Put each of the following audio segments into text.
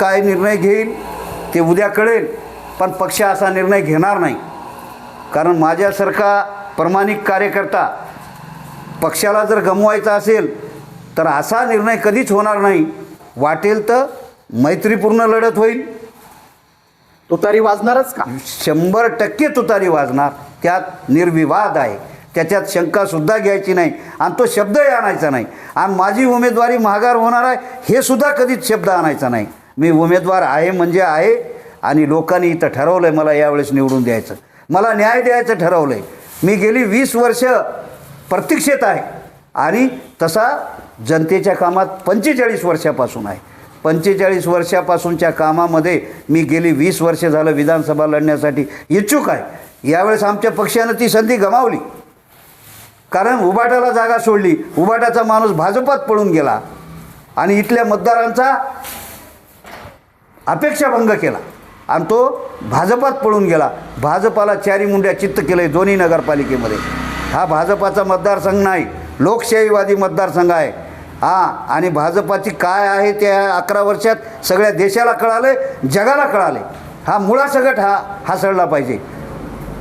काय निर्णय घेईल ते उद्या कळेल पण पक्ष असा निर्णय घेणार नाही. कारण माझ्यासारखा प्रामाणिक कार्यकर्ता पक्षाला जर गमवायचा असेल तर असा निर्णय कधीच होणार नाही. वाटेल तर मैत्रीपूर्ण लढत होईल. तुतारी वाजणारच का? शंभर टक्के तुतारी वाजणार. त्यात निर्विवाद आहे. त्याच्यात शंकासुद्धा घ्यायची नाही आणि तो शब्दही आणायचा नाही. आणि माझी उमेदवारी माघार होणार आहे हे सुद्धा कधीच शब्द आणायचा नाही. मी उमेदवार आहे म्हणजे आहे आणि लोकांनी इथं ठरवलं आहे मला यावेळेस निवडून द्यायचं. मला न्याय द्यायचं ठरवलं आहे मी गेली वीस वर्ष प्रतीक्षेत आहे आणि तसा जनतेच्या कामात पंचेचाळीस वर्षापासून आहे. पंचेचाळीस वर्षापासूनच्या कामामध्ये मी गेली वीस वर्ष झालं विधानसभा लढण्यासाठी इच्छुक आहे. यावेळेस आमच्या पक्षानं ती संधी गमावली. कारण उबाटाला जागा सोडली. उबाटाचा माणूस भाजपात पळून गेला. आणि इथल्या मतदारांचा अपेक्षाभंग केला. आणि तो भाजपात पळून गेला. भाजपाला चारी मुंड्या चित्त केलं आहे दोन्ही नगरपालिकेमध्ये. हा भाजपाचा मतदारसंघ नाही लोकशाहीवादी मतदारसंघ आहे. हा आणि भाजपाची काय आहे त्या अकरा वर्षात सगळ्या देशाला कळालं जगाला कळाले हा मुळासकट हा हासळला पाहिजे.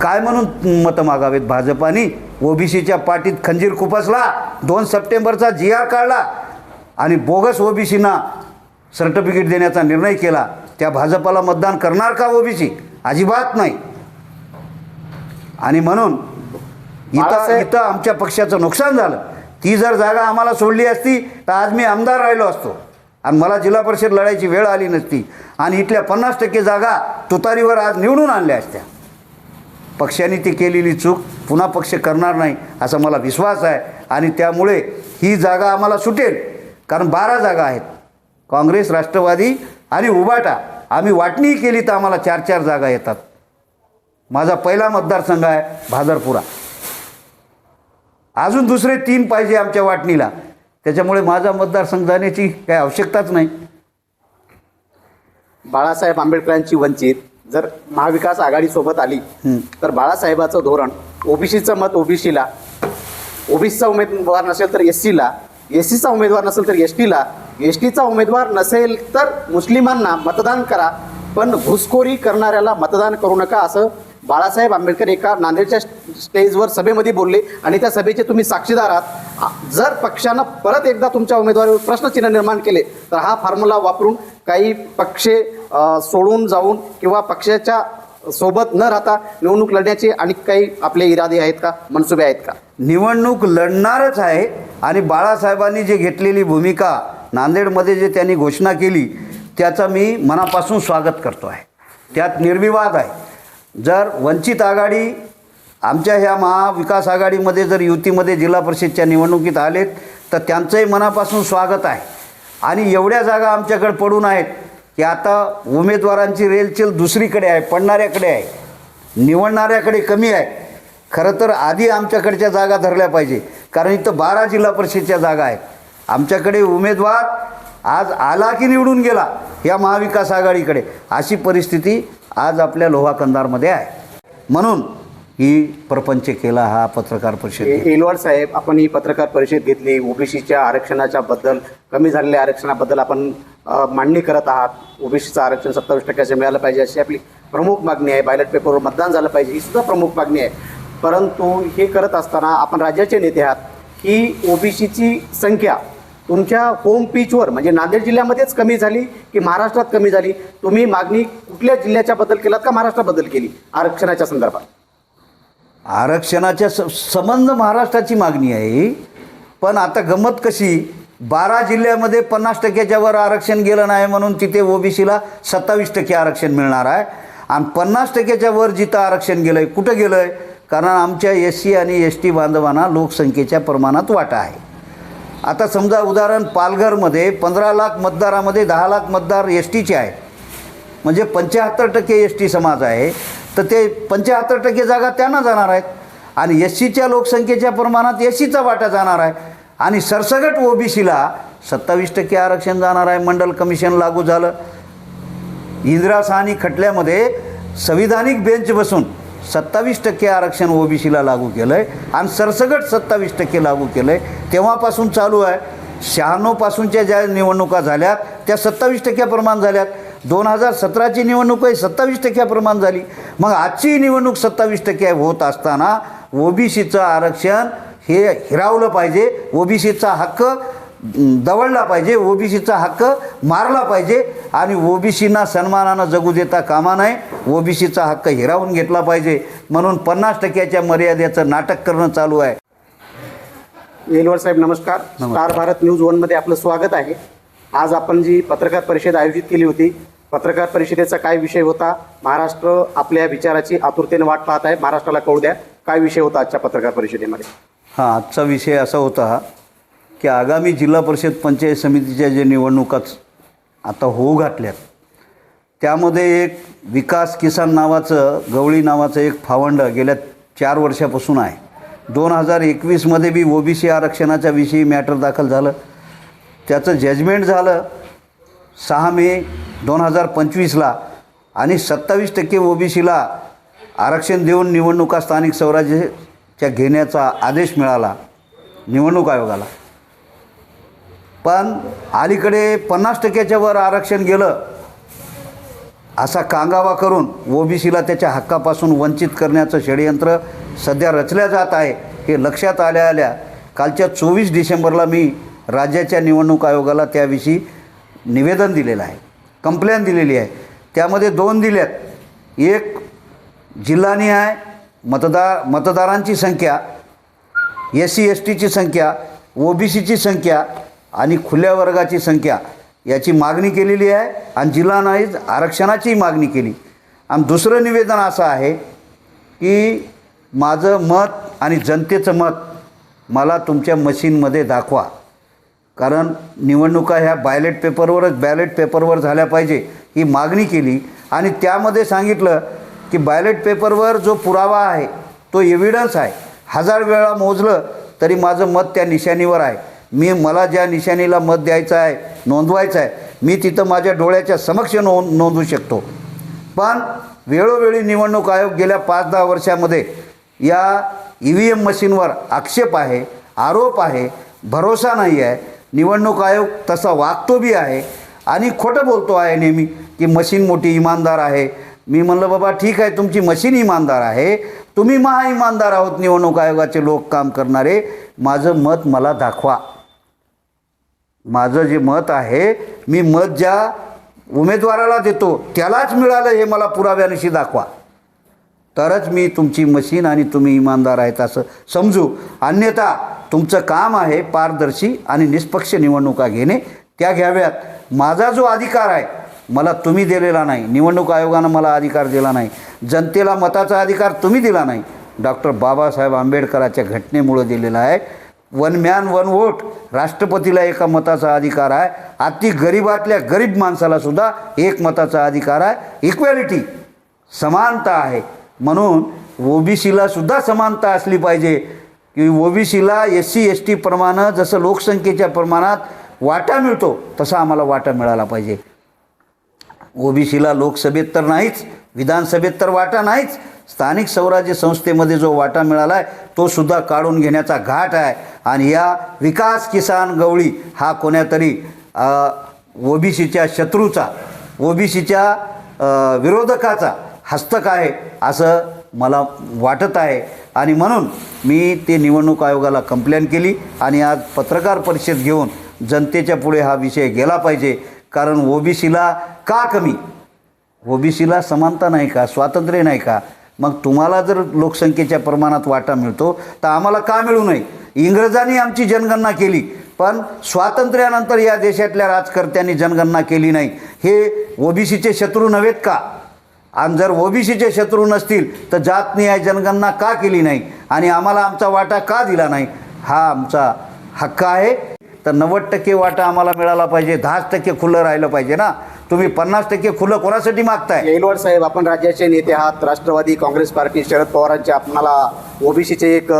काय म्हणून मतं मागावेत भाजपानी? ओबीसीच्या पाठीत खंजीर खुपसला दोन सप्टेंबरचा जी आर काढला. आणि बोगस ओबीसीना सर्टिफिकेट देण्याचा निर्णय केला त्या भाजपाला मतदान करणार का ओबीसी? अजिबात नाही. आणि म्हणून इथं इथं आमच्या पक्षाचं नुकसान झालं. ती जर जागा आम्हाला सोडली असती तर आज मी आमदार राहिलो असतो. आणि मला जिल्हा परिषद लढायची वेळ आली नसती. आणि इथल्या पन्नास टक्के जागा तुतारीवर आज निवडून आणल्या असत्या. पक्षाने ती केलेली चूक पुन्हा पक्ष करणार नाही असा मला विश्वास आहे. आणि त्यामुळे ही जागा आम्हाला सुटेल. कारण बारा जागा आहेत. काँग्रेस राष्ट्रवादी आणि उबाटा आम्ही वाटणी केली तर आम्हाला चार चार जागा येतात. माझा पहिला मतदारसंघ आहे भादरपुरा. अजून दुसरे तीन पाहिजे आमच्या वाटणीला. त्याच्यामुळे माझा मतदारसंघ जाण्याची काही आवश्यकताच नाही. बाळासाहेब आंबेडकरांची वंचित जर महाविकास आघाडी सोबत आली तर बाळासाहेबाचं धोरण ओबीसीचं मत ओबीसीला. ओबीसीचा उमेदवार नसेल तर एस सीला एस सीचा उमेदवार नसेल तर एस टीला एस टीचा उमेदवार नसेल तर मुस्लिमांना मतदान करा. पण घुसखोरी करणाऱ्याला मतदान करू नका असं बाळासाहेब आंबेडकर एका नांदेडच्या स्टेजवर सभेमध्ये बोलले आणि त्या सभेचे तुम्ही साक्षीदार आहात. जर पक्षानं परत एकदा तुमच्या उमेदवारीवर प्रश्नचिन्ह निर्माण केले तर हा फॉर्म्युला वापरून काही पक्षे सोडून जाऊन किंवा पक्षाच्या सोबत न राहता निवडणूक लढण्याचे आणि काही आपले इरादे आहेत का? मनसुबे आहेत का? निवडणूक लढणारच आहे. आणि बाळासाहेबांनी जे घेतलेली भूमिका नांदेडमध्ये जे त्यांनी घोषणा केली त्याचं मी मनापासून स्वागत करतो आहे. त्यात निर्विवाद आहे. जर वंचित आघाडी आमच्या ह्या महाविकास आघाडीमध्ये जर युतीमध्ये जिल्हा परिषदच्या निवडणुकीत आलेत तर त्यांचंही मनापासून स्वागत आहे. आणि एवढ्या जागा आमच्याकडे पडून आहेत की आता उमेदवारांची रेलचेल दुसरीकडे आहे पडणाऱ्याकडे आहे निवडणाऱ्याकडे कमी आहे. खरं तर आधी आमच्याकडच्या जागा धरल्या पाहिजे. कारण इथं बारा जिल्हा परिषदच्या जागा आहेत. आमच्याकडे उमेदवार आज आला की निवडून गेला या महाविकास आघाडीकडे. अशी परिस्थिती आज आपल्या लोहा कंधारमध्ये आहे. म्हणून ही प्रपंच केला हा पत्रकार परिषद एलवाड साहेब आपण ही पत्रकार परिषद घेतली. ओबीसीच्या आरक्षणाच्या बद्दल कमी झालेल्या आरक्षणाबद्दल आपण मांडणी करत आहात. ओबीसीचं आरक्षण सत्तावीस टक्क्याचं मिळालं पाहिजे अशी आपली प्रमुख मागणी आहे. बॅलेट पेपरवर मतदान झालं पाहिजे. ही सुद्धा प्रमुख मागणी आहे. परंतु हे करत असताना आपण राज्याचे नेते आहात ही ओबीसीची संख्या तुमच्या होम पिचवर म्हणजे नांदेड जिल्ह्यामध्येच कमी झाली की महाराष्ट्रात कमी झाली? तुम्ही मागणी कुठल्या जिल्ह्याच्या बदल केलात का महाराष्ट्रात बदल केली आरक्षणाच्या संदर्भात? आरक्षणाच्या स संबंध महाराष्ट्राची मागणी आहे पण आता गंमत कशी? बारा जिल्ह्यामध्ये पन्नास टक्क्याच्या वर आरक्षण गेलं नाही म्हणून तिथे ओबीसीला सत्तावीस टक्के आरक्षण मिळणार आहे. आणि पन्नास टक्क्याच्या वर जिथं आरक्षण गेलं आहे कुठं गेलं आहे कारण आमच्या एस सी आणि एस टी बांधवांना लोकसंख्येच्या प्रमाणात वाटा आहे. आता समजा उदाहरण पालघरमध्ये पंधरा लाख मतदारामध्ये दहा लाख मतदार एस टीचे आहेत. म्हणजे पंच्याहत्तर टक्के एस टी समाज आहे. तर ते पंच्याहत्तर टक्के जागा त्यांना जाणार आहेत. आणि एस सीच्या लोकसंख्येच्या प्रमाणात एस सीचा वाटा जाणार आहे. आणि सरसगट ओबीसीला सत्तावीस टक्के आरक्षण जाणार आहे. मंडल कमिशन लागू झालं. इंदिरा साहनी खटल्यामध्ये संविधानिक बेंच बसून सत्तावीस टक्के आरक्षण ओबीसीला लागू केलं आहे आणि सरसगट सत्तावीस टक्के लागू केलं आहे तेव्हापासून चालू आहे. शहाण्णवपासूनच्या ज्या निवडणुका झाल्यात त्या सत्तावीस टक्क्या प्रमाण झाल्यात. दोन हजार सतराची निवडणूक आहे सत्तावीस टक्क्याप्रमाण झाली. मग आजची निवडणूक सत्तावीस टक्के होत असताना ओबीसीचं आरक्षण हे हिरावलं पाहिजे. ओबीसीचा हक्क दवडला पाहिजे ओबीसीचा हक्क मारला पाहिजे आणि ओबीसींना सन्मानानं जगू देता कामा नये ओबीसीचा हक्क हिरावून घेतला पाहिजे. म्हणून पन्नास टक्क्याच्या मर्यादेचं नाटक करणं चालू आहे. येलवर साहेब नमस्कार. स्टार भारत न्यूज वनमध्ये आपलं स्वागत आहे. आज आपण जी पत्रकार परिषद आयोजित केली होती पत्रकार परिषदेचा काय विषय होता महाराष्ट्र आपल्या विचाराची आतुरतेने वाट पाहत आहे. महाराष्ट्राला कळू द्या काय विषय होता आजच्या पत्रकार परिषदेमध्ये? हा आजचा विषय असा होता की आगामी जिल्हा परिषद पंचायत समितीच्या जे निवडणुकाच आता होऊ घातल्यात त्यामध्ये एक विकास किसान नावाचं गवळी नावाचं एक फावंड गेल्या चार वर्षापासून आहे. दोन हजार एकवीसमध्ये बी ओ बी आरक्षणाच्या विषयी मॅटर दाखल झालं. त्याचं जजमेंट झालं सहा मे दोन हजार पंचवीसला आणि सत्तावीस टक्के ओ बी सीला आरक्षण देऊन निवडणुका स्थानिक स्वराज्यच्या घेण्याचा आदेश मिळाला निवडणूक आयोगाला. पण अलीकडे पन्नास टक्क्याच्या वर आरक्षण गेलं असा कांगावा करून ओबीसीला त्याच्या हक्कापासून वंचित करण्याचं षडयंत्र सध्या रचल्या जात आहे हे लक्षात आल्या आल्या कालच्या चोवीस डिसेंबरला मी राज्याच्या निवडणूक आयोगाला त्याविषयी निवेदन दिलेलं आहे कंप्लेन दिलेली आहे. त्यामध्ये दोन दिल्यात एक जिल्हानिहाय मतदार मतदारांची संख्या एस सी एस टीची संख्या ओ बी सीची संख्या आणि खुल्या वर्गाची संख्या याची मागणी केलेली आहे आणि जिल्हा नाईज आरक्षणाचीही मागणी केली. आणि दुसरं निवेदन असं आहे की माझं मत आणि जनतेचं मत मला तुमच्या मशीनमध्ये दाखवा. कारण निवडणुका ह्या बायलेट पेपरवरच बॅलेट पेपरवर झाल्या पाहिजे ही मागणी केली. आणि त्यामध्ये सांगितलं की बायलेट पेपरवर जो पुरावा आहे तो एव्हिडन्स आहे. हजार वेळा मोजलं तरी माझं मत त्या निशाणीवर आहे. मी मला ज्या निशाणीला मत द्यायचं आहे नोंदवायचं आहे मी तिथं माझ्या डोळ्याच्या समक्ष नोंद नोंदवू शकतो. पण वेळोवेळी निवडणूक आयोग गेल्या पाच दहा वर्षामध्ये या ई व्ही एम मशीनवर आक्षेप आहे आरोप आहे भरोसा नाही आहे. निवडणूक आयोग तसा वागतो बी आहे आणि खोटं बोलतो आहे नेहमी की मशीन मोठी इमानदार आहे. मी म्हणलं बाबा ठीक आहे तुमची मशीन इमानदार आहे. तुम्ही महा इमानदार आहोत निवडणूक आयोगाचे लोक काम करणारे. माझं मत मला दाखवा. माझं जे मत आहे मी मत ज्या उमेदवाराला देतो त्यालाच मिळालं हे मला पुराव्यानिशी दाखवा. तरच मी तुमची मशीन आणि तुम्ही इमानदार आहेत असं समजू. अन्यथा तुमचं काम आहे पारदर्शी आणि निष्पक्ष निवडणुका घेणे त्या घ्याव्यात. माझा जो अधिकार आहे मला तुम्ही दिलेला नाही. निवडणूक आयोगानं मला अधिकार दिला नाही. जनतेला मताचा अधिकार तुम्ही दिला नाही. डॉक्टर बाबासाहेब आंबेडकराच्या घटनेमुळं दिलेला आहे. वन मॅन वन वोट राष्ट्रपतीला एका मताचा अधिकार आहे. अति गरीबातल्या गरीब माणसाला सुद्धा एक मताचा अधिकार आहे. इक्वॅलिटी समानता आहे. म्हणून ओबीसीला सुद्धा समानता असली पाहिजे. की ओबीसीला एस सी एस टी प्रमाणं जसं लोकसंख्येच्या प्रमाणात वाटा मिळतो तसा आम्हाला वाटा मिळाला पाहिजे. ओबीसीला लोकसभेत तर नाहीच. विधानसभेत तर वाटा नाहीच. स्थानिक स्वराज्य संस्थेमध्ये जो वाटा मिळाला आहे तो सुद्धा काढून घेण्याचा घाट आहे. आणि या विकास किसान गवळी हा कोण्यातरी ओबीसीच्या शत्रूचा ओबीसीच्या विरोधकाचा हस्तक आहे असं मला वाटत आहे. आणि म्हणून मी ते निवडणूक आयोगाला कंप्लेंट केली आणि आज पत्रकार परिषद घेऊन जनतेच्या पुढे हा विषय गेला पाहिजे. कारण ओबीसीला का कमी? ओबीसीला समानता नाही का? स्वातंत्र्य नाही का? मग तुम्हाला जर लोकसंख्येच्या प्रमाणात वाटा मिळतो तर आम्हाला का मिळू नये? इंग्रजांनी आमची जनगणना केली पण स्वातंत्र्यानंतर या देशातल्या राजकर्त्यांनी जनगणना केली नाही. हे ओबीसीचे शत्रू नव्हेत का? आणि जर ओबीसीचे शत्रू नसतील तर जातनिहाय जनगणना का केली नाही? आणि आम्हाला आमचा वाटा का दिला नाही? हा आमचा हक्क आहे. तर नव्वद टक्के वाटा आम्हाला मिळाला पाहिजे दहाच टक्के खुलं राहिलं पाहिजे ना? तुम्ही पन्नास टक्के खुलं कोणासाठी मागताय? येलवाड साहेब आपण राज्याचे नेते आहात राष्ट्रवादी काँग्रेस पार्टी शरद पवारांचे आपणाला ओबीसीचे एक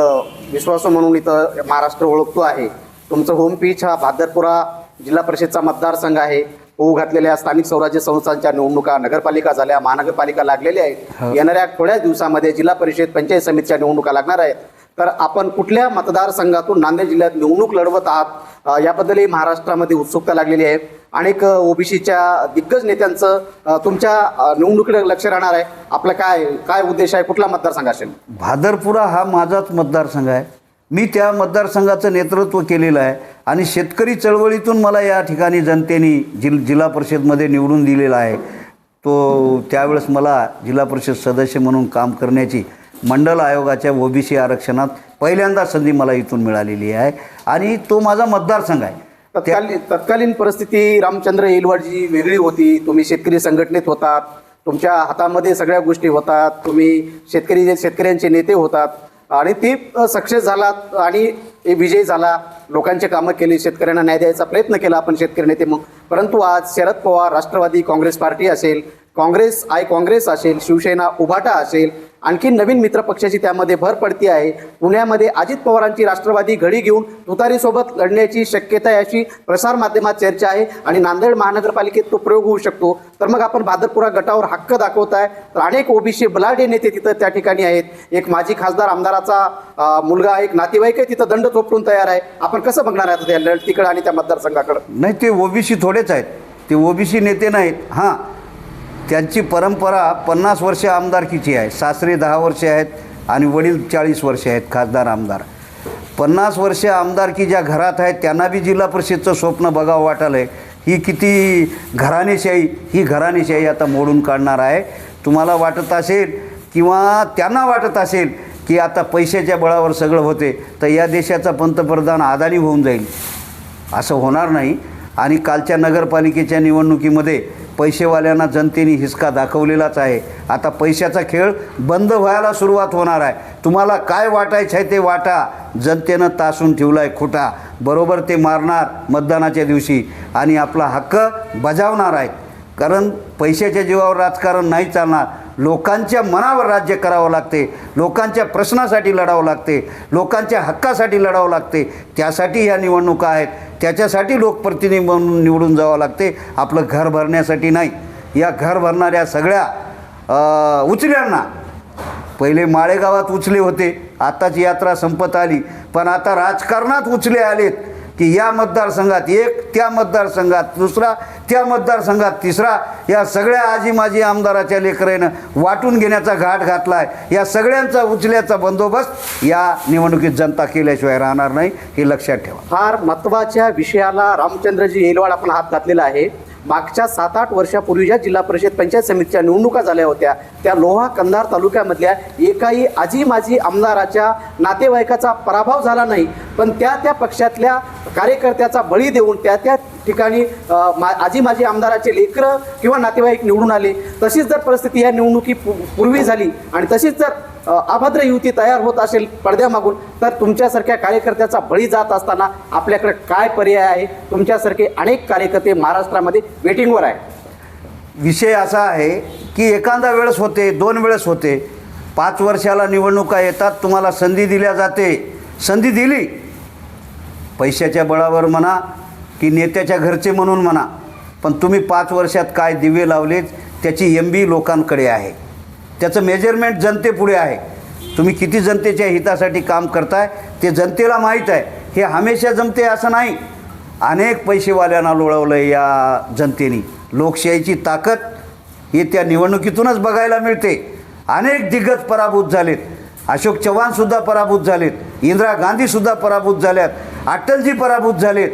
विश्वास म्हणून इथं महाराष्ट्र ओळखतो आहे. तुमचं होम पीच हा भादरपुरा जिल्हा परिषदचा मतदारसंघ आहे. होऊ घातलेल्या स्थानिक स्वराज्य संस्थांच्या निवडणुका नगरपालिका झाल्या महानगरपालिका लागलेल्या आहेत. येणाऱ्या थोड्याच दिवसामध्ये जिल्हा परिषद पंचायत समितीच्या निवडणुका लागणार आहेत. तर आपण कुठल्या मतदारसंघातून नांदेड जिल्ह्यात निवडणूक लढवत आहात याबद्दलही महाराष्ट्रामध्ये उत्सुकता लागलेली आहे. अनेक ओबीसीच्या दिग्गज नेत्यांचं तुमच्या निवडणुकीकडे लक्ष राहणार आहे. आपला काय काय उद्देश आहे? कुठला मतदारसंघ असेल? भादरपुरा हा माझाच मतदारसंघ आहे. मी त्या मतदारसंघाचं नेतृत्व केलेलं आहे आणि शेतकरी चळवळीतून मला या ठिकाणी जनतेने जिल जिल्हा परिषदमध्ये निवडून दिलेला आहे. तो त्यावेळेस मला जिल्हा परिषद सदस्य म्हणून काम करण्याची मंडल आयोगाच्या ओबीसी आरक्षणात पहिल्यांदा संधी मला इथून मिळालेली आहे आणि तो माझा मतदारसंघ आहे. तत्कालीन तत्कालीन परिस्थिती रामचंद्र येलवाडजी वेगळी होती. तुम्ही शेतकरी संघटनेत होतात. तुमच्या हातामध्ये सगळ्या गोष्टी होतात. तुम्ही शेतकरी शेतकऱ्यांचे नेते होतात. आणि ती सक्सेस झाला आणि हे विजय झाला. लोकांचे कामं केली शेतकऱ्यांना न्याय द्यायचा प्रयत्न केला आपण शेतकरी नेते मग. परंतु आज शरद पवार राष्ट्रवादी काँग्रेस पार्टी असेल काँग्रेस आय काँग्रेस असेल शिवसेना उभाटा असेल आणखी नवीन मित्रपक्षाची त्यामध्ये भर पडती आहे. पुण्यामध्ये अजित पवारांची राष्ट्रवादी घडी घेऊन तुतारीसोबत लढण्याची शक्यता आहे अशी प्रसारमाध्यमात चर्चा आहे आणि नांदेड महानगरपालिकेत तो प्रयोग होऊ शकतो. तर मग आपण भादरपुरा गटावर हक्क दाखवत आहे तर अनेक ओबीसी बलाढ्य नेते तिथं त्या ठिकाणी आहेत. एक माजी खासदार आमदाराचा मुलगा एक नातेवाईक आहे तिथं दंड थोपटून तयार आहे. आपण कसं बघणार आहे आता त्या लढतीकडं आणि त्या मतदारसंघाकडं? नाही ते ओबीसी थोडेच आहेत. ते ओबीसी नेते नाहीत. हां त्यांची परंपरा पन्नास वर्ष आमदारकीची आहे. सासरे दहा वर्षे आहेत आणि वडील चाळीस वर्षे आहेत खासदार आमदार. पन्नास वर्षे आमदारकी ज्या घरात आहेत त्यांना बी जिल्हा परिषदचं स्वप्न बघावं वाटालं आहे. ही किती घराणेशाही ही घराणेशाही आता मोडून काढणार आहे. तुम्हाला वाटत असेल किंवा त्यांना वाटत असेल की आता पैशाच्या बळावर सगळं होते तर या देशाचा पंतप्रधान अदानी होऊन जाईल. असं होणार नाही. आणि कालच्या नगरपालिकेच्या निवडणुकीमध्ये पैसेवाल्यांना जनतेने हिसका दाखवलेलाच आहे. आता पैशाचा खेळ बंद व्हायला सुरुवात होणार आहे. तुम्हाला काय वाटायचं आहे ते वाटा. जनतेनं तासून ठेवला आहे खोटा. बरोबर ते मारणार मतदानाच्या दिवशी. आणि आपला हक्क बजावणार आहेत कारण पैशाच्या जीवावर राजकारण नाही चालणार. लोकांच्या मनावर राज्य करावं लागते. लोकांच्या प्रश्नासाठी लढावं लागते. लोकांच्या हक्कासाठी लढावं लागते. त्यासाठी ह्या निवडणुका आहेत. त्याच्यासाठी लोकप्रतिनिधी म्हणून निवडून जावं लागते. आपलं घर भरण्यासाठी नाही. या घर भरणाऱ्या सगळ्या उचल्यांना. पहिले माळेगावात उचले होते. आताची यात्रा संपत आली. पण आता राजकारणात उचले आलेत की या मतदारसंघात एक त्या मतदारसंघात दुसरा त्या मतदारसंघात तिसरा या सगळ्या आजी माजी आमदाराच्या लेकरेनं वाटून घेण्याचा घाट घातला आहे या सगळ्यांचा उचल्याचा बंदोबस्त या निवडणुकीत जनता केल्याशिवाय राहणार नाही हे लक्षात ठेवा. फार महत्त्वाच्या विषयाला रामचंद्रजी येलवाड आपण हात घातलेला आहे. मागच्या सात आठ वर्षापूर्वी ज्या जिल्हा परिषद पंचायत समितीच्या निवडणुका झाल्या होत्या त्या लोहा कंधार तालुक्यामधल्या एकाही आजी माजी आमदाराच्या नातेवाईकाचा पराभव झाला नाही. पण त्या त्या पक्षातल्या कार्यकर्त्याचा बळी देऊन त्या त्या ठिकाणी मा आजी माजी आमदाराचे लेकरं किंवा नातेवाईक निवडून आले. तशीच जर परिस्थिती या निवडणुकी पूर्वी झाली आणि तशीच जर अभद्र युती तयार होत असेल पडद्यामागून तर तुमच्यासारख्या कार्यकर्त्याचा बळी जात असताना आपल्याकडे काय पर्याय आहे? तुमच्यासारखे अनेक कार्यकर्ते महाराष्ट्रामध्ये वेटिंगवर आहे विषय असा आहे की एखादा वेळेस होते दोन वेळेस होते. पाच वर्षाला निवडणुका येतात तुम्हाला संधी दिल्या जाते. संधी दिली. पैशाच्या बळावर म्हणा की नेत्याच्या घरचे म्हणून म्हणा. पण तुम्ही पाच वर्षात काय दिवे लावलेत त्याची एम बी लोकांकडे आहे. त्याचं मेजरमेंट जनतेपुढे आहे. तुम्ही किती जनतेच्या हितासाठी काम करताय ते जनतेला माहीत आहे. हे हमेशा जमते असं नाही. अनेक पैसेवाल्यांना लोळवलं या जनतेने. लोकशाहीची ताकद हे त्या निवडणुकीतूनच बघायला मिळते. अनेक दिग्गज पराभूत झालेत. अशोक चव्हाणसुद्धा पराभूत झालेत. इंदिरा गांधीसुद्धा पराभूत झाल्यात. अटलजी पराभूत झालेत.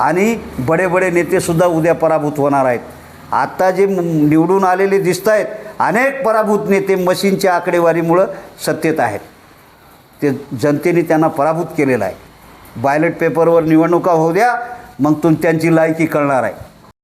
आणि बडे बडे नेतेसुद्धा उद्या पराभूत होणार आहेत. आत्ता जे निवडून आलेले दिसत आहेत अनेक पराभूत नेते मशीनच्या आकडेवारीमुळं सत्तेत आहेत. ते जनतेने त्यांना पराभूत केलेलं आहे. बायलेट पेपरवर निवडणुका होऊ द्या मग तुम त्यांची लायकी कळणार आहे.